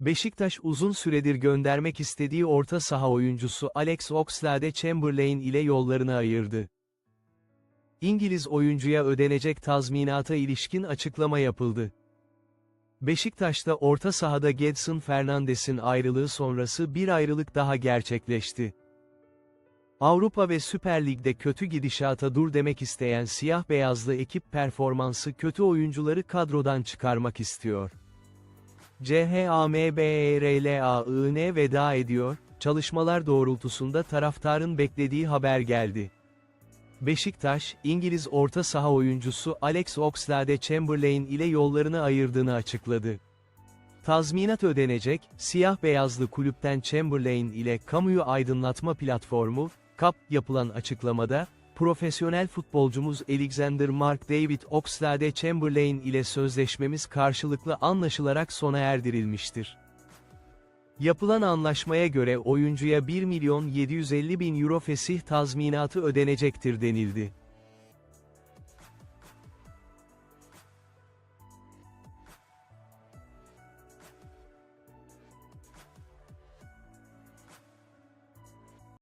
Beşiktaş uzun süredir göndermek istediği orta saha oyuncusu Alex Oxlade-Chamberlain ile yollarını ayırdı. İngiliz oyuncuya ödenecek tazminata ilişkin açıklama yapıldı. Beşiktaş'ta orta sahada Gedson Fernandes'in ayrılığı sonrası bir ayrılık daha gerçekleşti. Avrupa ve Süper Lig'de kötü gidişata dur demek isteyen siyah beyazlı ekip performansı kötü oyuncuları kadrodan çıkarmak istiyor. CHAMBERLAIN veda ediyor, çalışmalar doğrultusunda taraftarın beklediği haber geldi. Beşiktaş, İngiliz orta saha oyuncusu Alex Oxlade-Chamberlain ile yollarını ayırdığını açıkladı. Tazminat ödenecek, siyah-beyazlı kulüpten Chamberlain ile kamuyu aydınlatma platformu, KAP, yapılan açıklamada, profesyonel futbolcumuz Alexander Mark David Oxlade-Chamberlain ile sözleşmemiz karşılıklı anlaşılarak sona erdirilmiştir. Yapılan anlaşmaya göre oyuncuya 1 milyon 750 bin euro fesih tazminatı ödenecektir denildi.